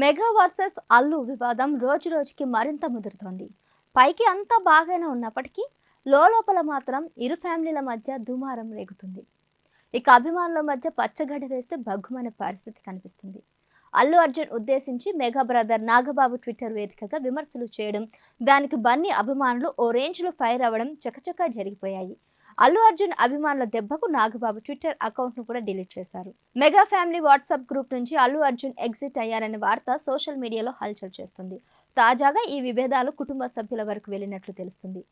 Mega versus Allu వివాదం రోజు రోజుకి మరింత ముదురుతోంది. పైకి అంతా బాగానే ఉన్నప్పటికీ లోపల మాత్రం ఇరు ఫ్యామిలీల మధ్య దుమారం రేగుతుంది. ఇక అభిమానుల మధ్య పచ్చగడ్డ వేస్తే భగ్గుమనే పరిస్థితి కనిపిస్తుంది. అల్లు అర్జున్ ఉద్దేశించి మెగా బ్రదర్ నాగబాబు ట్విట్టర్ వేదికగా విమర్శలు చేయడం దానికి బన్నీ అభిమానులు ఓ రేంజ్లో ఫైర్ అవ్వడం చకచకా జరిగిపోయాయి. అల్లు అర్జున్ అభిమానుల దెబ్బకు నాగబాబు ట్విట్టర్ అకౌంట్ను కూడా డిలీట్ చేశారు. మెగా ఫ్యామిలీ వాట్సాప్ గ్రూప్ నుంచి అల్లు అర్జున్ ఎగ్జిట్ అయ్యారనే వార్త సోషల్ మీడియాలో హల్చల్ చేస్తుంది. తాజాగా ఈ విభేదాలు కుటుంబ సభ్యుల వరకు వెళ్ళినట్లు తెలుస్తుంది.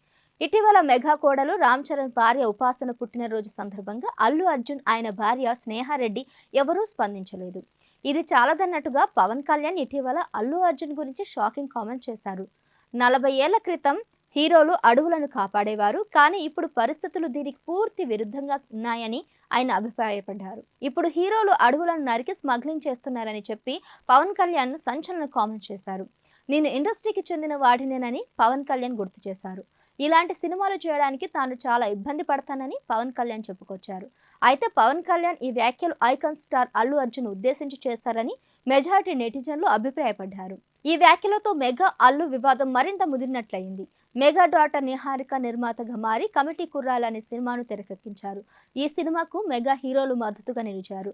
ఇటీవల మెగా కోడలు రామ్ చరణ్ భార్య ఉపాసన పుట్టినరోజు సందర్భంగా అల్లు అర్జున్ ఆయన భార్య స్నేహారెడ్డి ఎవరూ స్పందించలేదు. ఇది చాలదన్నట్టుగా పవన్ కళ్యాణ్ ఇటీవల అల్లు అర్జున్ గురించి షాకింగ్ కామెంట్ చేశారు. నలభై ఏళ్ళ క్రితం హీరోలు అడవులను కాపాడేవారు. కానీ ఇప్పుడు పరిస్థితులు దీనికి పూర్తి విరుద్ధంగా ఉన్నాయని ఆయన అభిప్రాయపడ్డారు. ఇప్పుడు హీరోలు అడవులను నరికి స్మగ్లింగ్ చేస్తున్నారని చెప్పి పవన్ కళ్యాణ్ సంచలన కామెంట్ చేశారు. నేను ఇండస్ట్రీకి చెందిన వాడినేనని పవన్ కళ్యాణ్ గుర్తు చేశారు. ఇలాంటి సినిమాలు చేయడానికి తాను చాలా ఇబ్బంది పడతానని పవన్ కళ్యాణ్ చెప్పుకొచ్చారు. అయితే పవన్ కళ్యాణ్ ఈ వ్యాఖ్యలు ఐకాన్ స్టార్ అల్లు అర్జున్ ఉద్దేశించి చేశారని మెజారిటీ నెటిజన్లు అభిప్రాయపడ్డారు. ఈ వ్యాఖ్యలతో మెగా అల్లు వివాదం మరింత ముదిరినట్లయింది. మెగా డాటర్ నిహారిక నిర్మాతగా మారి కమిటీ కుర్రాలు అనే సినిమాను తెరకెక్కించారు. ఈ సినిమాకు మెగా హీరోలు మద్దతుగా నిలిచారు.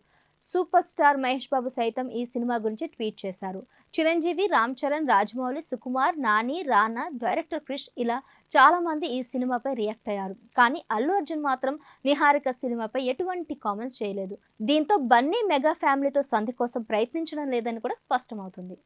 సూపర్ స్టార్ మహేష్ బాబు సైతం ఈ సినిమా గురించి ట్వీట్ చేశారు. చిరంజీవి రామ్ చరణ్ రాజమౌళి సుకుమార్ నాని రానా డైరెక్టర్ క్రిష్ ఇలా చాలామంది ఈ సినిమాపై రియాక్ట్ అయ్యారు. కానీ అల్లు అర్జున్ మాత్రం నిహారిక సినిమాపై ఎటువంటి కామెంట్స్ చేయలేదు. దీంతో బన్నీ మెగా ఫ్యామిలీతో సంధి కోసం ప్రయత్నించడం లేదని కూడా స్పష్టమవుతుంది.